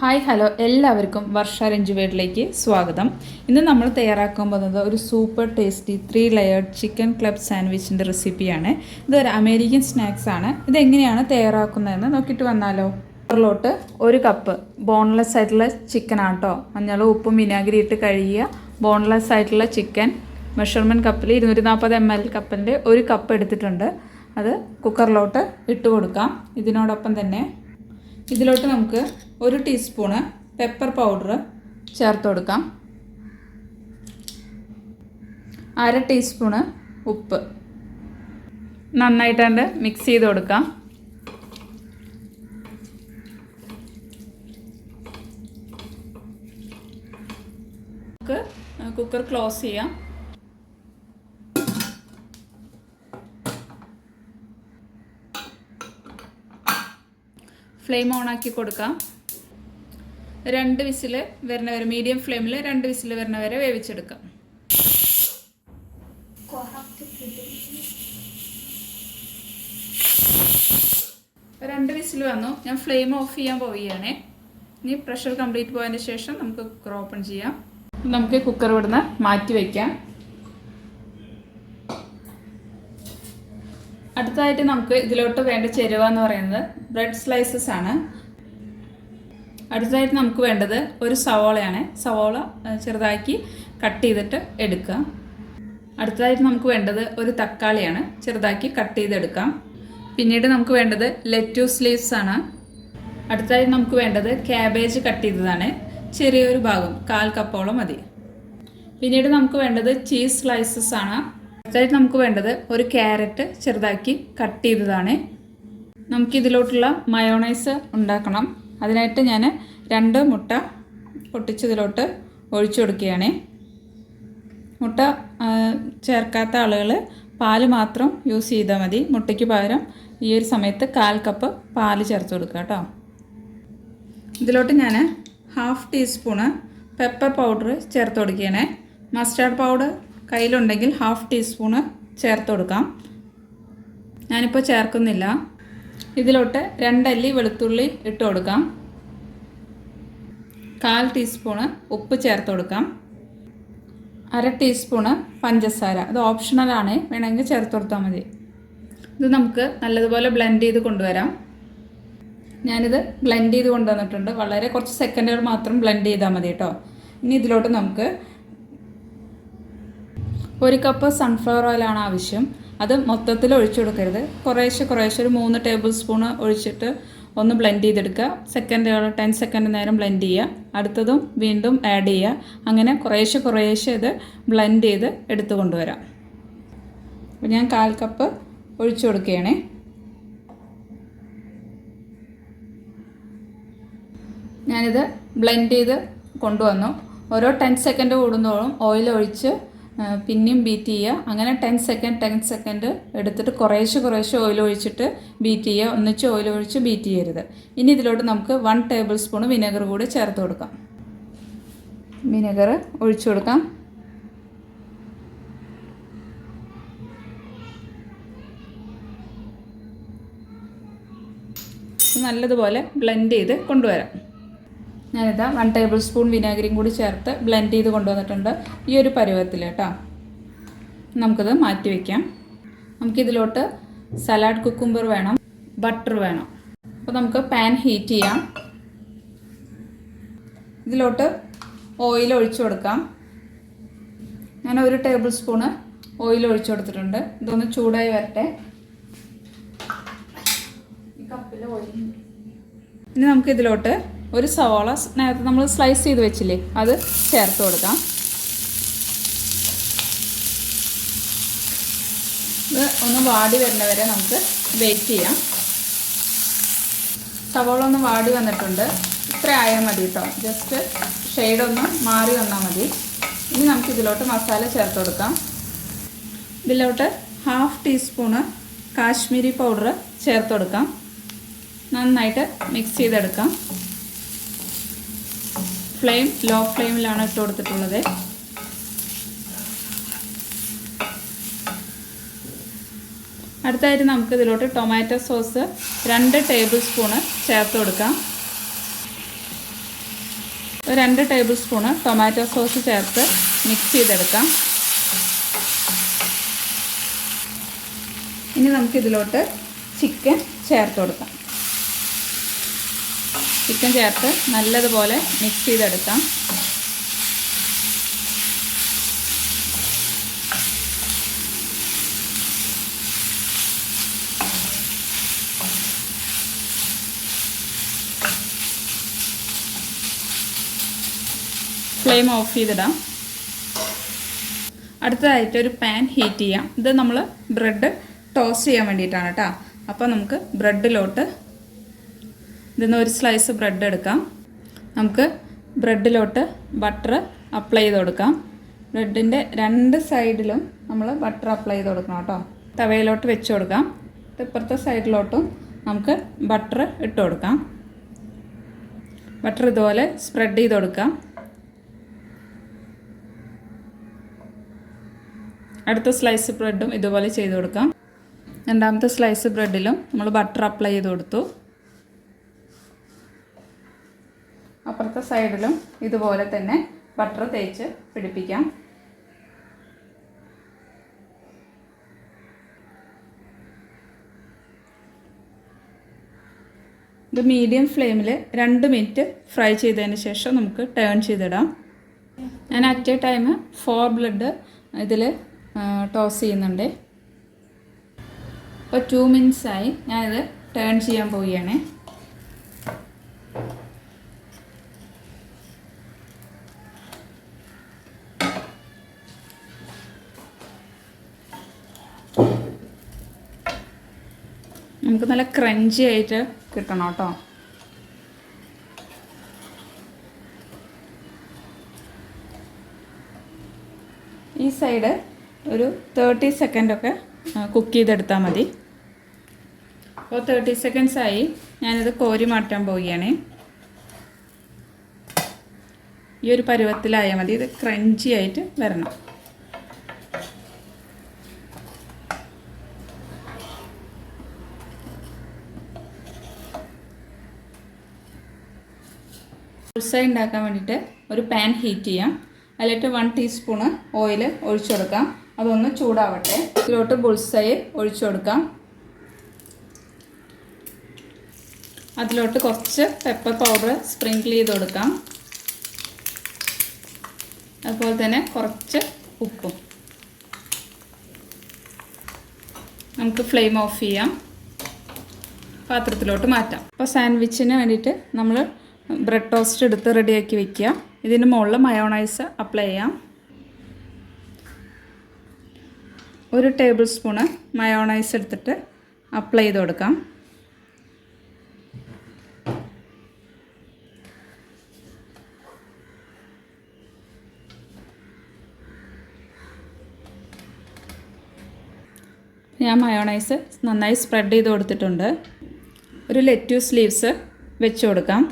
Hi hello. എല്ലാവർക്കും വർഷ രഞ്ജു വീട്ടിലേക്ക് സ്വാഗതം. ഇന്ന് നമ്മൾ തയ്യാറാക്കാൻ പോകുന്നത് ഒരു super tasty three layered chicken club സാൻഡ്വിച്ചിന്റെ റെസിപ്പിയാണ് ഇതൊരു അമേരിക്കൻ സ്നാക്സ് ആണ്. ഇതെങ്ങനെയാണ് തയ്യാറാക്കുന്നതെന്ന് നോക്കിയിട്ട് വന്നാലോ. കുക്കറിലോട്ട് ഒരു കപ്പ് ബോൺലെസ് ആയിട്ടുള്ള ചിക്കൻ ആട്ടോ. മഞ്ഞളും ഉപ്പും വിനാഗിരി ഇട്ട് കഴുകിയ ബോൺലെസ് ആയിട്ടുള്ള ചിക്കൻ മെഷർമെന്റ് കപ്പിൽ ഇരുന്നൂറ്റി നാൽപ്പത് എം എൽ കപ്പിന്റെ ഒരു കപ്പ് എടുത്തിട്ടുണ്ട്. അത് കുക്കറിലോട്ട് ഇട്ട് കൊടുക്കാം. ഇതിനോടൊപ്പം തന്നെ ഇതിലോട്ട് നമുക്ക് ഒരു ടീസ്പൂണ് പെപ്പർ പൗഡർ ചേർത്ത് കൊടുക്കാം. അര ടീസ്പൂണ് ഉപ്പ്. നന്നായിട്ട് നന്നായിട്ടാണ്ട് മിക്സ് ചെയ്ത് കൊടുക്കാം. നമുക്ക് കുക്കർ ക്ലോസ് ചെയ്യാം. ഫ്ലെയിം ഓൺ ആക്കി കൊടുക്കാം. രണ്ട് വിസിൽ വരുന്ന വരെ മീഡിയം ഫ്ലെയിമിൽ രണ്ട് വിസിൽ വരുന്ന വരെ വേവിച്ചെടുക്കാം. രണ്ട് വിസിൽ വന്നു. ഞാൻ ഫ്ലെയിം ഓഫ് ചെയ്യാൻ പോവുകയാണ്. ഇനി പ്രഷർ കംപ്ലീറ്റ് പോയതിന് ശേഷം നമുക്ക് കുക്കർ ഓപ്പൺ ചെയ്യാം. നമുക്ക് കുക്കർ ഇവിടുന്ന് മാറ്റി വയ്ക്കാം അടുത്തതായിട്ട് നമുക്ക് ഇതിലോട്ട് വേണ്ട ചേരുവ എന്ന് പറയുന്നത് ബ്രെഡ് സ്ലൈസസ് ആണ്. അടുത്തതായിട്ട് നമുക്ക് വേണ്ടത് ഒരു സവോളയാണ്. സവോള ചെറുതാക്കി കട്ട് ചെയ്തിട്ട് എടുക്കുക. അടുത്തതായിട്ട് നമുക്ക് വേണ്ടത് ഒരു തക്കാളിയാണ്. ചെറുതാക്കി കട്ട് ചെയ്തെടുക്കാം. പിന്നീട് നമുക്ക് വേണ്ടത് ലെറ്റൂസ് ലീവ്സ് ആണ്. അടുത്തതായിട്ട് നമുക്ക് വേണ്ടത് ക്യാബേജ് കട്ട് ചെയ്തതാണ്. ചെറിയൊരു ഭാഗം കാൽ കപ്പോളം മതി. പിന്നീട് നമുക്ക് വേണ്ടത് ചീസ് സ്ലൈസസ് ആണ്. അടുത്തായിട്ട് നമുക്ക് വേണ്ടത് ഒരു ക്യാരറ്റ് ചെറുതാക്കി കട്ട് ചെയ്തതാണ്. നമുക്കിതിലോട്ടുള്ള മയോണൈസ് ഉണ്ടാക്കണം. അതിനായിട്ട് ഞാൻ രണ്ട് മുട്ട പൊട്ടിച്ചതിലോട്ട് ഒഴിച്ചു കൊടുക്കുകയാണ്. മുട്ട ചേർക്കാത്ത ആളുകൾ പാൽ മാത്രം യൂസ് ചെയ്താൽ മതി. മുട്ടയ്ക്ക് പകരം ഈ ഒരു സമയത്ത് കാൽ കപ്പ് പാൽ ചേർത്ത് കൊടുക്കുക കേട്ടോ. ഇതിലോട്ട് ഞാൻ ഹാഫ് ടീസ്പൂണ് പെപ്പർ പൗഡർ ചേർത്ത് കൊടുക്കുകയാണേ. മസ്റ്റാർഡ് പൗഡർ കയ്യിലുണ്ടെങ്കിൽ ഹാഫ് ടീസ്പൂണ് ചേർത്ത് കൊടുക്കാം. ഞാനിപ്പോൾ ചേർക്കുന്നില്ല. ഇതിലോട്ട് രണ്ടല്ലി വെളുത്തുള്ളി ഇട്ട് കൊടുക്കാം. കാൽ ടീസ്പൂണ് ഉപ്പ് ചേർത്ത് കൊടുക്കാം. അര ടീസ്പൂണ് പഞ്ചസാര. അത് ഓപ്ഷണലാണ് വേണമെങ്കിൽ ചേർത്ത് കൊടുത്താൽ മതി. ഇത് നമുക്ക് നല്ലതുപോലെ ബ്ലെൻഡ് ചെയ്ത് കൊണ്ടുവരാം. ഞാനിത് ബ്ലെൻഡ് ചെയ്ത് കൊണ്ടുവന്നിട്ടുണ്ട്. വളരെ കുറച്ച് സെക്കൻഡുകൾ മാത്രം ബ്ലെൻഡ് ചെയ്താൽ മതി കേട്ടോ. ഇനി ഇതിലോട്ട് നമുക്ക് ഒരു കപ്പ് സൺഫ്ലവർ ഓയിലാണ് ആവശ്യം. അത് മൊത്തത്തിൽ ഒഴിച്ചു കൊടുക്കരുത്. കുറേശ്ശെ കുറേശ്ശെ ഒരു മൂന്ന് ടേബിൾ സ്പൂൺ ഒഴിച്ചിട്ട് ഒന്ന് ബ്ലെൻഡ് ചെയ്തെടുക്കുക. സെക്കൻഡ് ടെൻ സെക്കൻഡ് നേരം ബ്ലെൻഡ് ചെയ്യുക. അടുത്തതും വീണ്ടും ആഡ് ചെയ്യുക. അങ്ങനെ കുറേശ്ശെ കുറേശ്ശെ ഇത് ബ്ലെൻഡ് ചെയ്ത് എടുത്തു കൊണ്ടുവരാം. അപ്പോൾ ഞാൻ കാൽ കപ്പ് ഒഴിച്ചു കൊടുക്കുകയാണേ. ഞാനിത് ബ്ലെൻഡ് ചെയ്ത് കൊണ്ടുവന്നു. ഓരോ ടെൻ സെക്കൻഡ് കൂടുന്നോളും ഓയിൽ ഒഴിച്ച് പിന്നെയും ബീറ്റ് ചെയ്യുക. അങ്ങനെ ടെൻ സെക്കൻഡ് ടെൻ സെക്കൻഡ് എടുത്തിട്ട് കുറേശ്ശെ കുറേശ്ശെ ഓയിൽ ഒഴിച്ചിട്ട് ബീറ്റ് ചെയ്യുക. ഒന്നിച്ച് ഓയിൽ ഒഴിച്ച് ബീറ്റ് ചെയ്യരുത്. ഇനി ഇതിലോട്ട് നമുക്ക് വൺ ടേബിൾ സ്പൂൺ വിനെഗർ കൂടി ചേർത്ത് കൊടുക്കാം. വിനെഗർ ഒഴിച്ചു കൊടുക്കാം. നല്ലതുപോലെ ബ്ലെൻഡ് ചെയ്ത് കൊണ്ടുവരാം. ഞാനിതാ വൺ ടേബിൾ സ്പൂൺ വിനാഗിരിയും കൂടി ചേർത്ത് ബ്ലെൻഡ് ചെയ്ത് കൊണ്ടുവന്നിട്ടുണ്ട് ഈ ഒരു പരുവത്തിൽ കേട്ടോ. നമുക്കിത് മാറ്റി വയ്ക്കാം നമുക്കിതിലോട്ട് സലാഡ് കുക്കുംബർ വേണം ബട്ടർ വേണം. അപ്പോൾ നമുക്ക് പാൻ ഹീറ്റ് ചെയ്യാം. ഇതിലോട്ട് ഓയിൽ ഒഴിച്ചു കൊടുക്കാം. ഞാൻ ഒരു ടേബിൾ സ്പൂണ് ഓയിൽ ഒഴിച്ചു കൊടുത്തിട്ടുണ്ട്. ഇതൊന്ന് ചൂടായി വരട്ടെ. ഇനി നമുക്ക് ഇതിലോട്ട് ഒരു സവോള നേരത്തെ നമ്മൾ സ്ലൈസ് ചെയ്ത് വെച്ചില്ലേ അത് ചേർത്ത് കൊടുക്കാം. ഇത് ഒന്ന് വാടി വരുന്നവരെ നമുക്ക് വെയിറ്റ് ചെയ്യാം. സവോള ഒന്ന് വാടി വന്നിട്ടുണ്ട്. ഇത്ര ആയാൽ മതി കേട്ടോ ജസ്റ്റ് ഷെയ്ഡൊന്ന് മാറി വന്നാൽ മതി. ഇനി നമുക്ക് ഇതിലോട്ട് മസാല ചേർത്ത് കൊടുക്കാം. ഇതിലോട്ട് ഹാഫ് ടീസ്പൂണ് കാശ്മീരി പൗഡർ ചേർത്ത് കൊടുക്കാം. നന്നായിട്ട് മിക്സ് ചെയ്തെടുക്കാം. ഫ്ലെയിം ലോ ഫ്ലെയിമിലാണ് ഇട്ട് കൊടുത്തിട്ടുള്ളത്. അടുത്തായിട്ട് നമുക്ക് ഇതിലോട്ട് ടൊമാറ്റോ സോസ് രണ്ട് ടേബിൾ സ്പൂണ് ചേർത്ത് കൊടുക്കാം. രണ്ട് ടേബിൾ സ്പൂണ് ടൊമാറ്റോ സോസ് ചേർത്ത് മിക്സ് ചെയ്തെടുക്കാം. ഇനി നമുക്കിതിലോട്ട് ചിക്കൻ ചേർത്ത് കൊടുക്കാം. ചിക്കൻ ചേർത്ത് നല്ലതുപോലെ മിക്സ് ചെയ്തെടുക്കാം. ഫ്ലെയിം ഓഫ് ചെയ്തിടാം. അടുത്തതായിട്ട് ഒരു പാൻ ഹീറ്റ് ചെയ്യാം. ഇത് നമ്മൾ ബ്രെഡ് ടോസ്റ്റ് ചെയ്യാൻ വേണ്ടിയിട്ടാണ് കേട്ടോ അപ്പോൾ നമുക്ക് ബ്രെഡിലോട്ട് ഇതിന്ന് ഒരു സ്ലൈസ് ബ്രെഡ് എടുക്കാം. നമുക്ക് ബ്രെഡിലോട്ട് ബട്ടർ അപ്ലൈ ചെയ്ത് കൊടുക്കാം. ബ്രെഡിന്റെ രണ്ട് സൈഡിലും നമ്മൾ ബട്ടർ അപ്ലൈ ചെയ്ത് കൊടുക്കണം കേട്ടോ. തവയിലോട്ട് വെച്ച് കൊടുക്കാം. ഇപ്പുറത്തെ സൈഡിലോട്ടും നമുക്ക് ബട്ടർ ഇട്ട് കൊടുക്കാം. ബട്ടർ ഇതുപോലെ സ്പ്രെഡ് ചെയ്ത് കൊടുക്കാം. അടുത്ത സ്ലൈസ് ബ്രെഡും ഇതുപോലെ ചെയ്ത് കൊടുക്കാം. രണ്ടാമത്തെ സ്ലൈസ് ബ്രെഡിലും നമ്മൾ ബട്ടർ അപ്ലൈ ചെയ്ത് കൊടുത്തു. അപ്പുറത്തെ സൈഡിലും ഇതുപോലെ തന്നെ ബട്ടർ തേച്ച് പിടിപ്പിക്കാം. ഇത് മീഡിയം ഫ്ലെയിമിൽ രണ്ട് മിനിറ്റ് ഫ്രൈ ചെയ്തതിന് ശേഷം നമുക്ക് ടേൺ ചെയ്തിടാം. ഞാൻ at a time four bread ഇതിൽ ടോസ് ചെയ്യുന്നുണ്ട്. ഇപ്പോൾ ടു മിനിറ്റ്സായി ഞാനിത് ടേൺ ചെയ്യാൻ പോവുകയാണ്. നമുക്ക് നല്ല ക്രഞ്ചി ആയിട്ട് കിട്ടണം കേട്ടോ. ഈ സൈഡ് ഒരു തേർട്ടി സെക്കൻഡൊക്കെ കുക്ക് ചെയ്തെടുത്താൽ മതി. അപ്പോൾ തേർട്ടി സെക്കൻഡ്സ് ആയി. ഞാനിത് കോരി മാറ്റാൻ പോവുകയാണ്. ഈ ഒരു പരുവത്തിലായാൽ മതി. ഇത് ക്രഞ്ചി ആയിട്ട് വരണം. ഉത്സവം ഉണ്ടാക്കാൻ വേണ്ടിയിട്ട് ഒരു പാൻ ഹീറ്റ് ചെയ്യാം. അതിലിട്ട് വൺ ടീസ്പൂണ് ഓയിൽ ഒഴിച്ചു കൊടുക്കാം. അതൊന്ന് ചൂടാവട്ടെ. ഇതിലോട്ട് ബുൾസൈ ഒഴിച്ചു കൊടുക്കാം. അതിലോട്ട് കുറച്ച് പെപ്പർ പൗഡർ സ്പ്രിങ്കിൾ ചെയ്ത് കൊടുക്കാം. അതുപോലെ തന്നെ കുറച്ച് ഉപ്പും. നമുക്ക് ഫ്ലെയിം ഓഫ് ചെയ്യാം. പാത്രത്തിലോട്ട് മാറ്റാം. അപ്പോൾ സാൻഡ്വിച്ചിന് വേണ്ടിയിട്ട് നമ്മൾ ബ്രെഡ് ടോസ്റ്റ് എടുത്ത് റെഡിയാക്കി വെക്കുക. ഇതിന് മുകളിൽ മയോണൈസ് അപ്ലൈ ചെയ്യാം. ഒരു ടേബിൾ സ്പൂണ് മയോണൈസ് എടുത്തിട്ട് അപ്ലൈ ചെയ്ത് കൊടുക്കാം. ഞാൻ മയോണൈസ് നന്നായി സ്പ്രെഡ് ചെയ്ത് കൊടുത്തിട്ടുണ്ട്. ഒരു ലെറ്റ്യൂസ് ലീവ്സ് വെച്ച് കൊടുക്കാം.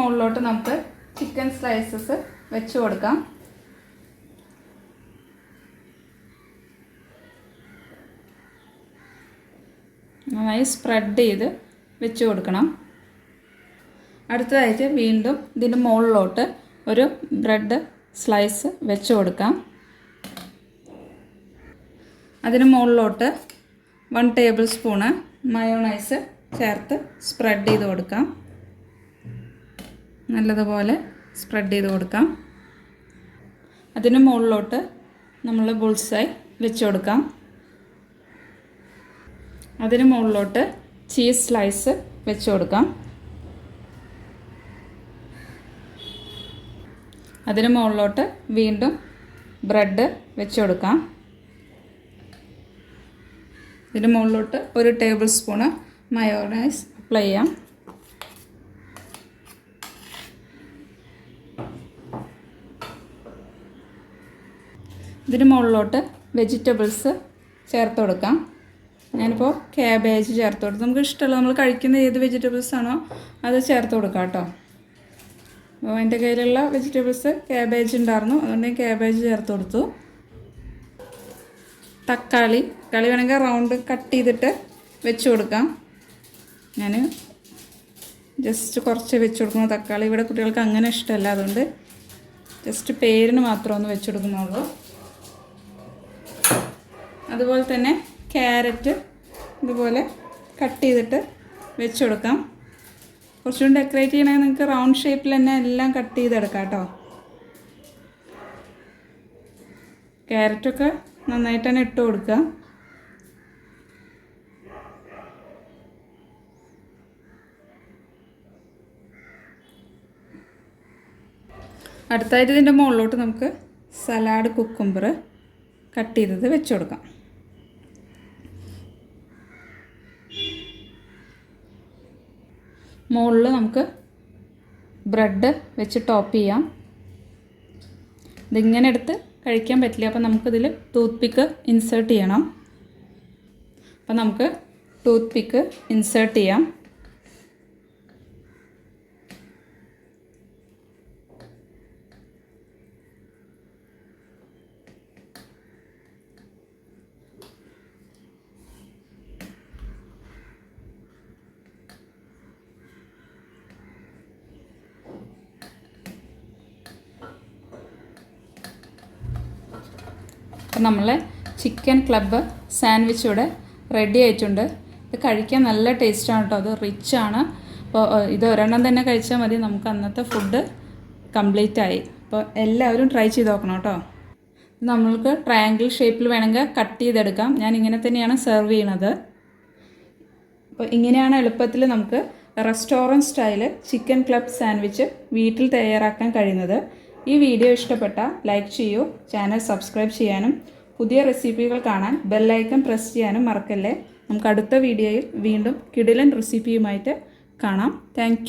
മുകളിലോട്ട് നമുക്ക് ചിക്കൻ സ്ലൈസസ് വെച്ച് കൊടുക്കാം. നന്നായി സ്പ്രെഡ് ചെയ്ത് വെച്ച് കൊടുക്കണം. അടുത്തതായിട്ട് വീണ്ടും ഇതിന്റെ മുകളിലോട്ട് ഒരു ബ്രെഡ് സ്ലൈസ് വെച്ച് കൊടുക്കാം. അതിന് മുകളിലോട്ട് വൺ ടേബിൾ സ്പൂണ് മയോണൈസ് ചേർത്ത് സ്പ്രെഡ് ചെയ്ത് കൊടുക്കാം. നല്ലതുപോലെ സ്പ്രെഡ് ചെയ്ത് കൊടുക്കാം. അതിന് മുകളിലോട്ട് നമ്മൾ ബുൾസായി വെച്ച് കൊടുക്കാം. അതിന് മുകളിലോട്ട് ചീസ് സ്ലൈസ് വെച്ച് കൊടുക്കാം. അതിന് മുകളിലോട്ട് വീണ്ടും ബ്രെഡ് വെച്ച് കൊടുക്കാം. ഇതിന് മുകളിലോട്ട് ഒരു ടേബിൾ സ്പൂണ് മയോണൈസ് അപ്ലൈ ചെയ്യാം. ഇതിന് മുകളിലോട്ട് വെജിറ്റബിൾസ് ചേർത്ത് കൊടുക്കാം. ഞാനിപ്പോൾ ക്യാബേജ് ചേർത്ത് കൊടുത്തു. നമുക്ക് ഇഷ്ടമുള്ള നമ്മൾ കഴിക്കുന്ന ഏത് വെജിറ്റബിൾസ് ആണോ അത് ചേർത്ത് കൊടുക്കാം കേട്ടോ. അപ്പോൾ എന്റെ കയ്യിലുള്ള വെജിറ്റബിൾസ് ക്യാബേജ് ഉണ്ടായിരുന്നു. അതുകൊണ്ട് ഞാൻ ക്യാബേജ് ചേർത്ത് കൊടുത്തു. തക്കാളി. തക്കാളി വേണമെങ്കിൽ റൗണ്ട് കട്ട് ചെയ്തിട്ട് വെച്ച് കൊടുക്കാം. ഞാൻ ജസ്റ്റ് കുറച്ച് വെച്ച് കൊടുക്കുന്നു. തക്കാളി ഇവിടെ കുട്ടികൾക്ക് അങ്ങനെ ഇഷ്ടമല്ല. അതുകൊണ്ട് ജസ്റ്റ് പേരിന് മാത്രമൊന്ന് വെച്ച് കൊടുക്കുന്നുള്ളൂ. അതുപോലെ തന്നെ ക്യാരറ്റ് ഇതുപോലെ കട്ട് ചെയ്തിട്ട് വെച്ച് കൊടുക്കാം. കുറച്ചുകൂടി ഡെക്കറേറ്റ് ചെയ്യണമെങ്കിൽ നിങ്ങൾക്ക് റൗണ്ട് ഷേപ്പിൽ തന്നെ എല്ലാം കട്ട് ചെയ്തെടുക്കാം കേട്ടോ ക്യാരറ്റൊക്കെ നന്നായിട്ട് തന്നെ ഇട്ട് കൊടുക്കുക. അടുത്തായിട്ട് ഇതിന്റെ മുകളിലോട്ട് നമുക്ക് സലാഡ് കുക്കുംബർ കട്ട് ചെയ്തത് വെച്ച് കൊടുക്കാം. മുകളിൽ നമുക്ക് ബ്രെഡ് വെച്ച് ടോപ്പ് ചെയ്യാം. ഇതിങ്ങനെ എടുത്ത് കഴിക്കാൻ പറ്റില്ല. അപ്പോൾ നമുക്കിതിൽ ടൂത്ത് പിക്ക് ഇൻസേർട്ട് ചെയ്യണം. അപ്പോൾ നമുക്ക് ടൂത്ത് പിക്ക് ഇൻസേർട്ട് ചെയ്യാം. അപ്പം നമ്മൾ ചിക്കൻ ക്ലബ്ബ് സാൻഡ്വിച്ച് ഇവിടെ റെഡി ആയിട്ടുണ്ട്. ഇത് കഴിക്കാൻ നല്ല ടേസ്റ്റാണ് കേട്ടോ. അത് റിച്ച് ആണ്. അപ്പോൾ ഇത് ഒരെണ്ണം തന്നെ കഴിച്ചാൽ മതി. നമുക്ക് അന്നത്തെ ഫുഡ് കംപ്ലീറ്റ് ആയി. അപ്പോൾ എല്ലാവരും ട്രൈ ചെയ്ത് നോക്കണം കേട്ടോ. നമ്മൾക്ക് ട്രയാങ്കിൾ ഷേപ്പിൽ വേണമെങ്കിൽ കട്ട് ചെയ്തെടുക്കാം. ഞാൻ ഇങ്ങനെ തന്നെയാണ് സെർവ് ചെയ്യണത്. അപ്പോൾ ഇങ്ങനെയാണ് എളുപ്പത്തിൽ നമുക്ക് restaurant style chicken club sandwich വീട്ടിൽ തയ്യാറാക്കാൻ കഴിയുന്നത്. ഈ വീഡിയോ ഇഷ്ടപ്പെട്ട ലൈക്ക് ചെയ്യൂ ചാനൽ സബ്സ്ക്രൈബ് ചെയ്യാനും പുതിയ റെസിപ്പികൾ കാണാൻ ബെല്ലൈക്കൺ പ്രസ് ചെയ്യാനും മറക്കല്ലേ. നമുക്ക് അടുത്ത വീഡിയോയിൽ വീണ്ടും കിടിലൻ റെസിപ്പിയുമായിട്ട് കാണാം. താങ്ക്